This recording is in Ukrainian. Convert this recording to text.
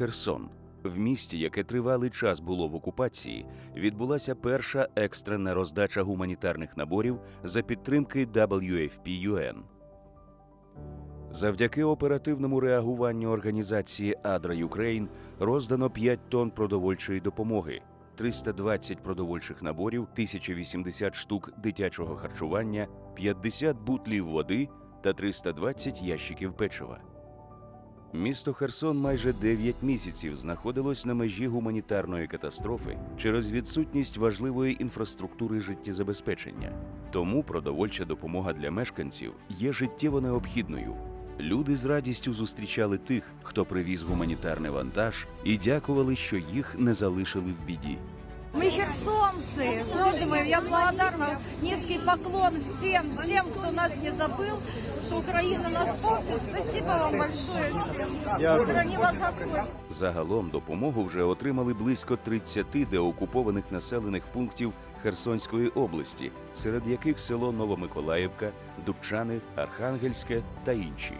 Херсон. В місті, яке тривалий час було в окупації, відбулася перша екстрена роздача гуманітарних наборів за підтримки WFP UN. Завдяки оперативному реагуванню організації Адра Юкрейн роздано 5 тонн продовольчої допомоги, 320 продовольчих наборів, 1080 штук дитячого харчування, 50 бутлів води та 320 ящиків печива. Місто Херсон майже 9 місяців знаходилось на межі гуманітарної катастрофи через відсутність важливої інфраструктури життєзабезпечення. Тому продовольча допомога для мешканців є життєво необхідною. Люди з радістю зустрічали тих, хто привіз гуманітарний вантаж, і дякували, що їх не залишили в біді. Мы херсонцы, боже мой, я благодарна, низкий поклон всем, всем, кто нас не забыл, что Украина нас помнит. Спасибо вам большое всем. Храни вас Господь. Загалом допомогу вже отримали близько 30 деокупованих населених пунктів Херсонської області, серед яких село Новомиколаївка, Дубчани, Архангельське та інші.